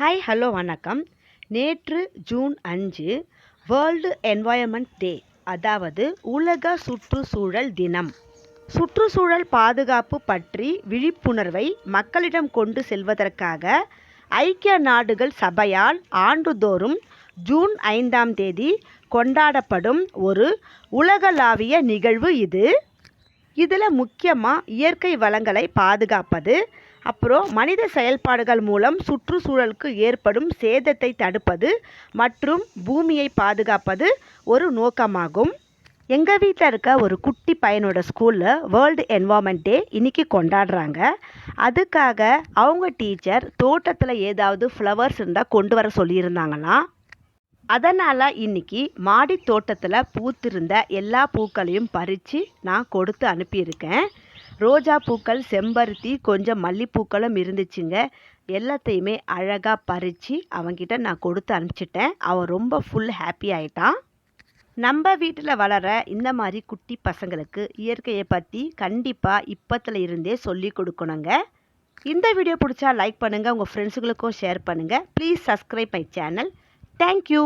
Hi hello வணக்கம். நேற்று June அஞ்சு வேர்ல்டு என்வாயன்மெண்ட் டே அதாவது உலக சுற்றுச்சூழல் தினம். சுற்றுச்சூழல் பாதுகாப்பு பற்றி விழிப்புணர்வை மக்களிடம் கொண்டு செல்வதற்காக ஐக்கிய நாடுகள் சபையால் ஆண்டுதோறும் ஜூன் ஐந்தாம் தேதி கொண்டாடப்படும் ஒரு உலகளாவிய நிகழ்வு இது. இதில் முக்கியமாக இயற்கை வளங்களை பாதுகாப்பது அப்புறம் மனித செயல்பாடுகள் மூலம் சுற்றுச்சூழலுக்கு ஏற்படும் சேதத்தை தடுப்பது மற்றும் பூமியை பாதுகாப்பது ஒரு நோக்கமாகும். எங்கள் வீட்டில் இருக்க ஒரு குட்டி பையனோட ஸ்கூலில் வேர்ல்டு என்வாமெண்ட் டே இன்றைக்கி கொண்டாடுறாங்க. அதுக்காக அவங்க டீச்சர் தோட்டத்தில் ஏதாவது ஃப்ளவர்ஸ் இருந்தால் கொண்டு வர சொல்லியிருந்தாங்களாம். அதனால் இன்னைக்கு மாடி தோட்டத்தில் பூத்திருந்த எல்லா பூக்களையும் பறித்து நான் கொடுத்து அனுப்பியிருக்கேன். ரோஜா பூக்கள் செம்பருத்தி கொஞ்சம் மல்லிப்பூக்களும் இருந்துச்சுங்க. எல்லாத்தையுமே அழகாக பறித்து அவங்கிட்ட நான் கொடுத்து அனுப்பிச்சிட்டேன். அவன் ரொம்ப ஃபுல் ஹாப்பி ஆயிட்டான். நம்ம வீட்டில் வளர இந்த மாதிரி குட்டி பசங்களுக்கு இயற்கையை பற்றி கண்டிப்பாக இப்பத்தில் இருந்தே சொல்லி கொடுக்கணுங்க. இந்த வீடியோ பிடிச்சா லைக் பண்ணுங்கள் உங்கள் ஃப்ரெண்ட்ஸுகளுக்கும் ஷேர் பண்ணுங்கள் please subscribe my channel thank you